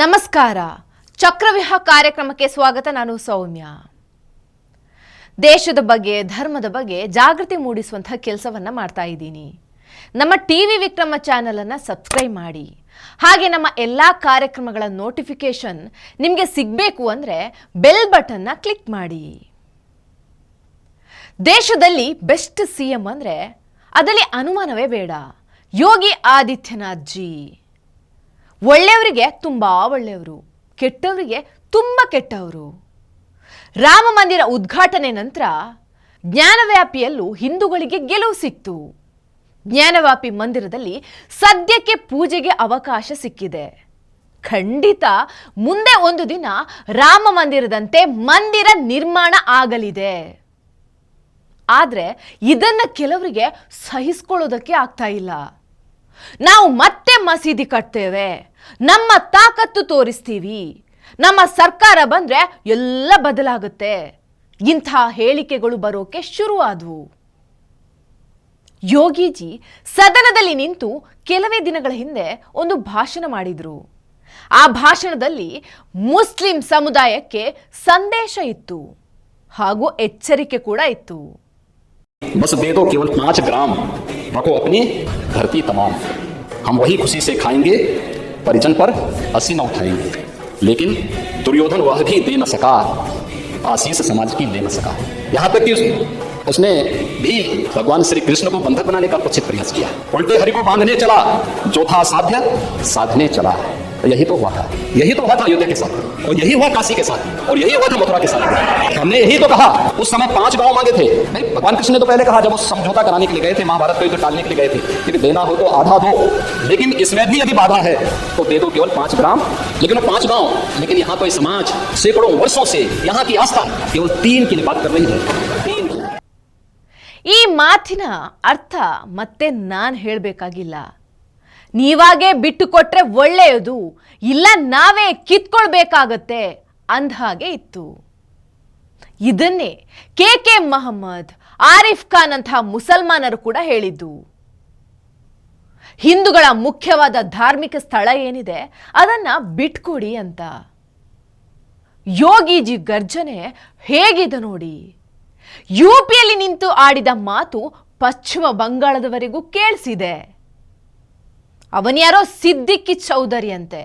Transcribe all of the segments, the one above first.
ನಮಸ್ಕಾರ. ಚಕ್ರವ್ಯೂಹ ಕಾರ್ಯಕ್ರಮಕ್ಕೆ ಸ್ವಾಗತ, ನಾನು ಸೌಮ್ಯ. ದೇಶದ ಬಗ್ಗೆ, ಧರ್ಮದ ಬಗ್ಗೆ ಜಾಗೃತಿ ಮೂಡಿಸುವಂತಹ ಕೆಲಸವನ್ನ ಮಾಡ್ತಾ ಇದ್ದೀನಿ. ನಮ್ಮ ಟಿವಿ ವಿಕ್ರಮ ಚಾನೆಲ್ ಅನ್ನ ಸಬ್ಸ್ಕ್ರೈಬ್ ಮಾಡಿ. ಹಾಗೆ ನಮ್ಮ ಎಲ್ಲಾ ಕಾರ್ಯಕ್ರಮಗಳ ನೋಟಿಫಿಕೇಶನ್ ನಿಮಗೆ ಸಿಗಬೇಕು ಅಂದ್ರೆ ಬೆಲ್ ಬಟನ್ನ ಕ್ಲಿಕ್ ಮಾಡಿ. ದೇಶದಲ್ಲಿ ಬೆಸ್ಟ್ ಸಿ ಎಂ ಅಂದ್ರೆ ಅದರಲ್ಲಿ ಅನುಮಾನವೇ ಬೇಡ. ಯೋಗಿ ಆದಿತ್ಯನಾಥ್ ಜಿ ಒಳ್ಳೆಯವರಿಗೆ ತುಂಬ ಒಳ್ಳೆಯವರು, ಕೆಟ್ಟವರಿಗೆ ತುಂಬ ಕೆಟ್ಟವರು. ರಾಮ ಮಂದಿರ ಉದ್ಘಾಟನೆ ನಂತರ ಜ್ಞಾನವ್ಯಾಪಿಯಲ್ಲೂ ಹಿಂದೂಗಳಿಗೆ ಗೆಲುವು ಸಿಕ್ತು. ಜ್ಞಾನವ್ಯಾಪಿ ಮಂದಿರದಲ್ಲಿ ಸದ್ಯಕ್ಕೆ ಪೂಜೆಗೆ ಅವಕಾಶ ಸಿಕ್ಕಿದೆ. ಖಂಡಿತ ಮುಂದೆ ಒಂದು ದಿನ ರಾಮ ಮಂದಿರದಂತೆ ಮಂದಿರ ನಿರ್ಮಾಣ ಆಗಲಿದೆ. ಆದರೆ ಇದನ್ನ ಕೆಲವರಿಗೆ ಸಹಿಸ್ಕೊಳ್ಳೋದಕ್ಕೆ ಆಗ್ತಾ ಇಲ್ಲ. ನಾವು ಮತ್ತೆ ಮಸೀದಿ ಕಟ್ತೇವೆ. ನಮ್ಮ ತಾಕತ್ತು ತೋರಿಸ್ತೀವಿ ನಮ್ಮ ಸರ್ಕಾರ ಬಂದ್ರೆ ಎಲ್ಲ ಬದಲಾಗುತ್ತೆ ಇಂಥ ಹೇಳಿಕೆಗಳು ಬರೋಕೆ ಶುರುವಾದವು ಯೋಗೀಜಿ ಸದನದಲ್ಲಿ ನಿಂತು ಕೆಲವೇ ದಿನಗಳ ಹಿಂದೆ ಒಂದು ಭಾಷಣ ಮಾಡಿದ್ರು ಆ ಭಾಷಣದಲ್ಲಿ ಮುಸ್ಲಿಂ ಸಮುದಾಯಕ್ಕೆ ಸಂದೇಶ ಇತ್ತು ಹಾಗೂ ಎಚ್ಚರಿಕೆ ಕೂಡ ಇತ್ತು बस दे दो केवल पांच ग्राम रखो अपनी धरती तमाम हम वही खुशी से खाएंगे परिजन पर असी न उठाएँगे। लेकिन दुर्योधन वह भी दे न सका। आशीष समाज की दे न सका। यहाँ तक कि उस- उसने भी भगवान श्री कृष्ण को बंधक बनाने का कुछ प्रयास किया। उल्टे हरि को बांधने चला। जो था साध्य साधने चला। यही तो हुआ था यही तो हुआ था अयोध्या के साथ और यही हुआ काशी के साथ और यही हुआ था मथुरा के साथ हमने यही तो कहा उस समय पांच गांव मांगे थे नहीं भगवान कृष्ण ने तो पहले कहा जब वो समझौता कराने के लिए गए थे महाभारत को युद्ध टालने के लिए गए थे कि देना हो तो आधा दो लेकिन इसमें भी यदि बाधा है तो दे दो केवल पांच ग्राम लेकिन वो पांच गांव लेकिन यहाँ तो ये समाज सैकड़ों वर्षों से यहाँ की आस्था केवल तीन की बात कर रही है तीन की ಈ ಮಾತಿನ ಅರ್ಥ ಮತ್ತೆ ನಾನು ಹೇಳಬೇಕಾಗಿಲ್ಲ ನೀವಾಗೇ ಬಿಟ್ಟು ಕೊಟ್ರೆ ಒಳ್ಳೆಯದು, ಇಲ್ಲ ನಾವೇ ಕಿತ್ಕೊಳ್ಬೇಕಾಗತ್ತೆ ಅಂದ ಹಾಗೆ ಇತ್ತು. ಇದನ್ನೇ ಕೆ ಕೆ ಮಹಮ್ಮದ್, ಆರಿಫ್ ಖಾನ್ ಅಂತಹ ಮುಸಲ್ಮಾನರು ಕೂಡ ಹೇಳಿದ್ದು. ಹಿಂದೂಗಳ ಮುಖ್ಯವಾದ ಧಾರ್ಮಿಕ ಸ್ಥಳ ಏನಿದೆ, ಅದನ್ನ ಬಿಟ್ಕೊಡಿ ಅಂತ. ಯೋಗೀಜಿ ಗರ್ಜನೆ ಹೇಗಿದೆ ನೋಡಿ. ಯು ಪಿಯಲ್ಲಿ ನಿಂತು ಆಡಿದ ಮಾತು ಪಶ್ಚಿಮ ಬಂಗಾಳದವರೆಗೂ ಕೇಳಿಸಿದೆ. ಅವನ್ಯಾರೋ ಸಿದ್ದಿಕ್ಕಿ ಚೌಧರಿ ಅಂತೆ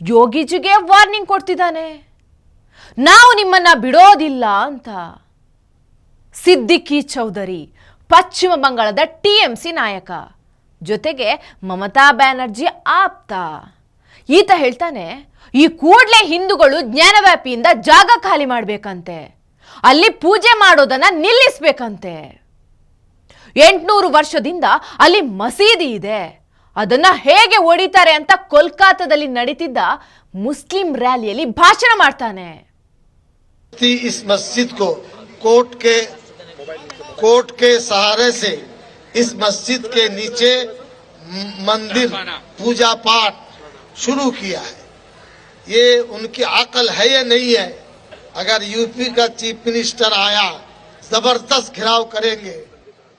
ಯೋಗೀಜಿಗೆ ವಾರ್ನಿಂಗ್ ಕೊಡ್ತಿದ್ದಾನೆ. ನಾವು ನಿಮ್ಮನ್ನ ಬಿಡೋದಿಲ್ಲ ಅಂತ. ಸಿದ್ದಿಕ್ಕಿ ಚೌಧರಿ, ಪಶ್ಚಿಮ ಬಂಗಾಳದ ಟಿಎಂಸಿ ನಾಯಕ. ಜೊತೆಗೆ ಮಮತಾ ಬ್ಯಾನರ್ಜಿ ಆಪ್ತ. ಈತ ಹೇಳ್ತಾನೆ, ಈ ಕೂಡಲೇ ಹಿಂದೂಗಳು ಜ್ಞಾನವ್ಯಾಪಿಯಿಂದ ಜಾಗ ಖಾಲಿ ಮಾಡಬೇಕಂತೆ. ಅಲ್ಲಿ ಪೂಜೆ ಮಾಡೋದನ್ನ ನಿಲ್ಲಿಸ್ಬೇಕಂತೆ. ಎಂಟುನೂರು ವರ್ಷದಿಂದ ಅಲ್ಲಿ ಮಸೀದಿ ಇದೆ. ಅದನ್ನ ಹೇಗೆ ಒಡಿತಾರೆ ಅಂತ ಕೋಲ್ಕತ್ತಾದಲ್ಲಿ ನಡೀತಿದ್ದ ಮುಸ್ಲಿಂ ರ್ಯಾಲಿಯಲ್ಲಿ ಭಾಷಣ ಮಾಡ್ತಾನೆ थी इस मस्जिद को कोर्ट के कोर्ट के सहारे से इस मस्जिद के नीचे म- मंदिर पूजा पाठ शुरू किया है ये उनकी अकल है या नहीं है अगर यूपी का चीफ मिनिस्टर आया जबरदस्त घिराव करेंगे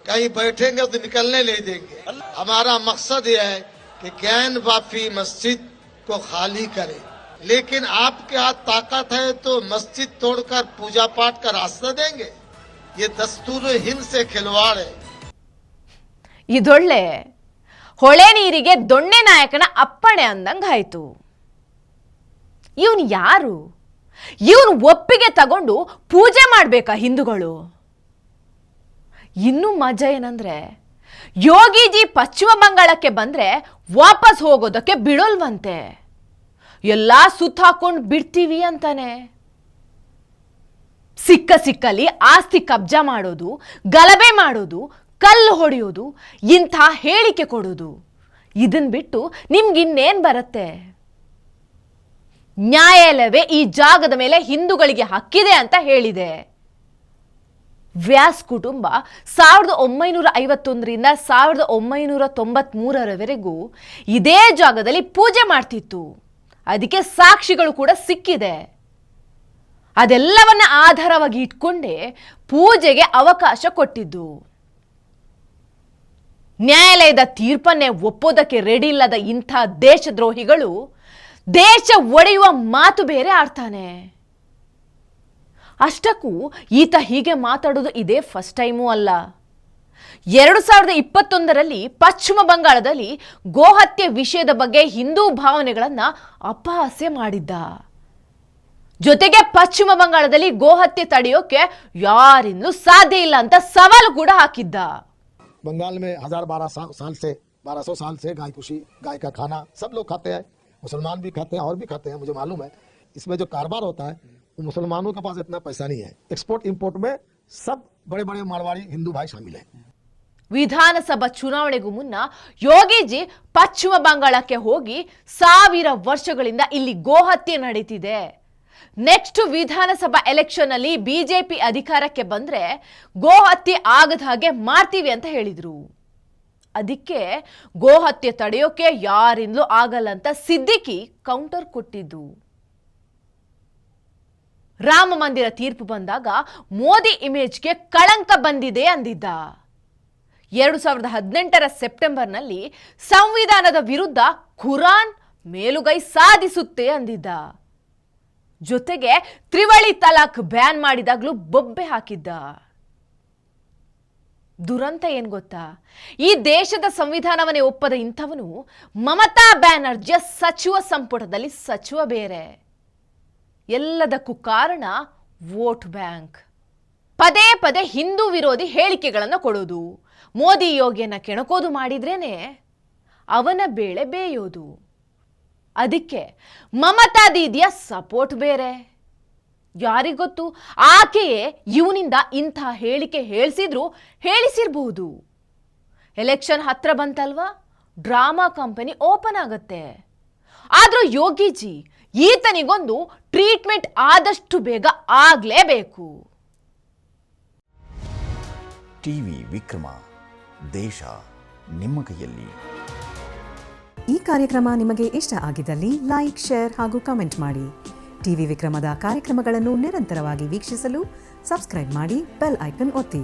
कहीं बैठेंगे तो निकलने नहीं देंगे हमारा मकसद यह है कि ज्ञान वापी मस्जिद को खाली करें लेकिन आपके हाथ ताकत है तो मस्जिद तोड़कर पूजा पाठ का रास्ता देंगे ये दस्तूर हिंद से खिलवाड़ है ಇದೊಳ್ಳೆ ಹೊಳೆ ನೀರಿಗೆ ದೊಣ್ಣೆ ನಾಯಕನ ಅಪ್ಪಣೆ ಅಂದಂಗಾಯ್ತು ಇವನು ಯಾರು ಇವನು ಒಪ್ಪಿಗೆ ತಗೊಂಡು ಪೂಜೆ ಮಾಡ್ಬೇಕಾ ಹಿಂದೂಗಳು ಇನ್ನೂ ಮಜಾ ಏನಂದ್ರೆ ಯೋಗಿಜಿ ಪಶ್ಚಿಮ ಬಂಗಾಳಕ್ಕೆ ಬಂದ್ರೆ ವಾಪಸ್ ಹೋಗೋದಕ್ಕೆ ಬಿಡೋಲ್ವಂತೆ ಎಲ್ಲ ಸುತ್ತ ಹಾಕೊಂಡು ಬಿಡ್ತೀವಿ ಅಂತಾನೆ. ಸಿಕ್ಕ ಸಿಕ್ಕಲ್ಲಿ ಆಸ್ತಿ ಕಬ್ಜಾ ಮಾಡೋದು, ಗಲಭೆ ಮಾಡೋದು, ಕಲ್ಲು ಹೊಡೆಯೋದು, ಇಂಥ ಹೇಳಿಕೆ ಕೊಡೋದು. ಇದನ್ ಬಿಟ್ಟು ನಿಮ್ಗಿನ್ನೇನ್ ಬರುತ್ತೆ? ನ್ಯಾಯಾಲಯವೇ ಈ ಜಾಗದ ಮೇಲೆ ಹಿಂದೂಗಳಿಗೆ ಹಕ್ಕಿದೆ ಅಂತ ಹೇಳಿದೆ. ವ್ಯಾಸ್ ಕುಟುಂಬ ಸಾವಿರದ ಒಂಬೈನೂರ ಐವತ್ತೊಂದರಿಂದ ಸಾವಿರದ ಒಂಬೈನೂರ ತೊಂಬತ್ಮೂರರವರೆಗೂ ಇದೇ ಜಾಗದಲ್ಲಿ ಪೂಜೆ ಮಾಡ್ತಿತ್ತು. ಅದಕ್ಕೆ ಸಾಕ್ಷಿಗಳು ಕೂಡ ಸಿಕ್ಕಿದೆ. ಅದೆಲ್ಲವನ್ನ ಆಧಾರವಾಗಿ ಇಟ್ಕೊಂಡೇ ಪೂಜೆಗೆ ಅವಕಾಶ ಕೊಟ್ಟಿದ್ದು. ನ್ಯಾಯಾಲಯದ ತೀರ್ಪನ್ನೇ ಒಪ್ಪೋದಕ್ಕೆ ರೆಡಿ ಇಲ್ಲದ ಇಂಥ ದೇಶದ್ರೋಹಿಗಳು ದೇಶ ಒಡೆಯುವ ಮಾತು ಬೇರೆ ಆಡ್ತಾನೆ. ಅಷ್ಟಕ್ಕೂ ಈತ ಹೀಗೆ ಮಾತಾಡೋದು ಇದೇ ಫಸ್ಟ್ ಟೈಮೂ ಅಲ್ಲ ಎರಡು ಸಾವಿರದ ಇಪ್ಪತ್ತೊಂದರಲ್ಲಿ ಪಶ್ಚಿಮ ಬಂಗಾಳದಲ್ಲಿ ಗೋಹತ್ಯೆ ವಿಷಯದ ಬಗ್ಗೆ ಹಿಂದೂ ಭಾವನೆಗಳನ್ನ ಅಪಹಾಸ್ಯ ಮಾಡಿದ್ದ ಜೊತೆಗೆ ಪಶ್ಚಿಮ ಬಂಗಾಳದಲ್ಲಿ ಗೋಹತ್ಯೆ ತಡೆಯೋಕೆ ಯಾರಿಂದಲೂ ಸಾಧ್ಯ ಇಲ್ಲ ಅಂತ ಸವಾಲು ಕೂಡ ಹಾಕಿದ್ದ बंगाल में हजार बारह साल साल से बारह सौ साल से गाय कुशी गाय का खाना सब लोग खाते हैं मुसलमान भी खाते हैं और भी खाते हैं मुझे मालूम है इसमें जो कारोबार होता है वो मुसलमानों के पास इतना पैसा नहीं है एक्सपोर्ट इंपोर्ट में सब बड़े बड़े मारवाड़ी हिंदू भाई शामिल हैं ವಿಧಾನಸಭಾ ಚುನಾವಣೆಗೂ ಮುನ್ನ ಯೋಗಿಜಿ ಪಶ್ಚಿಮ ಬಂಗಾಳಕ್ಕೆ ಹೋಗಿ ಸಾವಿರ ವರ್ಷಗಳಿಂದ ಇಲ್ಲಿ ಗೋಹತ್ಯೆ ನಡೀತಿದೆ ನೆಕ್ಸ್ಟ್ ವಿಧಾನಸಭಾ ಎಲೆಕ್ಷನ್ ಅಲ್ಲಿ ಬಿಜೆಪಿ ಅಧಿಕಾರಕ್ಕೆ ಬಂದ್ರೆ ಗೋಹತ್ಯೆ ಆಗದ ಹಾಗೆ ಮಾಡ್ತೀವಿ ಅಂತ ಹೇಳಿದ್ರು ಅದಕ್ಕೆ ಗೋಹತ್ಯೆ ತಡೆಯೋಕೆ ಯಾರಿಂದಲೂ ಆಗಲ್ಲ ಅಂತ ಸಿದ್ದಿಕಿ ಕೌಂಟರ್ ಕೊಟ್ಟಿದ್ದು ರಾಮ ಮಂದಿರ ತೀರ್ಪು ಬಂದಾಗ ಮೋದಿ ಇಮೇಜ್ಗೆ ಕಳಂಕ ಬಂದಿದೆ ಅಂದಿದ್ದ. ಎರಡು ಸಾವಿರದ ಹದಿನೆಂಟರ ಸೆಪ್ಟೆಂಬರ್ನಲ್ಲಿ ಸಂವಿಧಾನದ ವಿರುದ್ಧ ಖುರಾನ್ ಮೇಲುಗೈ ಸಾಧಿಸುತ್ತೆ ಅಂದಿದ್ದ. ಜೊತೆಗೆ ತ್ರಿವಳಿ ತಲಾಖ್ ಬ್ಯಾನ್ ಮಾಡಿದಾಗ್ಲೂ ಬೊಬ್ಬೆ ಹಾಕಿದ್ದ. ದುರಂತ ಏನ್ ಗೊತ್ತಾ? ಈ ದೇಶದ ಸಂವಿಧಾನವನ್ನೇ ಒಪ್ಪದ ಇಂಥವನು ಮಮತಾ ಬ್ಯಾನರ್ಜಿಯ ಸಚಿವ ಸಂಪುಟದಲ್ಲಿ ಸಚಿವ ಬೇರೆ. ಎಲ್ಲದಕ್ಕೂ ಕಾರಣ ವೋಟ್ ಬ್ಯಾಂಕ್. ಪದೇ ಪದೇ ಹಿಂದೂ ವಿರೋಧಿ ಹೇಳಿಕೆಗಳನ್ನು ಕೊಡೋದು. ಮೋದಿ ಯೋಗಿಯನ್ನ ಕೆಣಕೋದು ಮಾಡಿದ್ರೇನೆ ಅವನ ಬೇಳೆ ಬೇಯೋದು. ಅದಕ್ಕೆ ಮಮತಾ ದೀದಿಯ ಸಪೋರ್ಟ್ ಬೇರೆ. ಯಾರಿಗೊತ್ತು ಆಕೆಯೇ ಇವನಿಂದ ಇಂಥ ಹೇಳಿಕೆ ಹೇಳಿಸಿದ್ರು ಹೇಳಿಸಿರ್ಬಹುದು. ಎಲೆಕ್ಷನ್ ಹತ್ರ ಬಂತಲ್ವಾ? ಡ್ರಾಮಾ ಕಂಪನಿ ಓಪನ್ ಆಗತ್ತೆ. ಆದ್ರೂ ಯೋಗಿಜಿ ಈತನಿಗೊಂದು ಟ್ರೀಟ್ಮೆಂಟ್ ಆದಷ್ಟು ಬೇಗ ಆಗಲೇಬೇಕು. ಟಿವಿ ವಿಕ್ರಮ ದೇಶ ನಿಮ್ಮ ಕೈಯಲ್ಲಿ. ಈ ಕಾರ್ಯಕ್ರಮ ನಿಮಗೆ ಇಷ್ಟ ಆಗಿದ್ದಲ್ಲಿ ಲೈಕ್ ಶೇರ್ ಹಾಗೂ ಕಮೆಂಟ್ ಮಾಡಿ. ಟಿವಿ ವಿಕ್ರಮದ ಕಾರ್ಯಕ್ರಮಗಳನ್ನು ನಿರಂತರವಾಗಿ ವೀಕ್ಷಿಸಲು ಸಬ್ಸ್ಕ್ರೈಬ್ ಮಾಡಿ ಬೆಲ್ ಐಕನ್ ಒತ್ತಿ.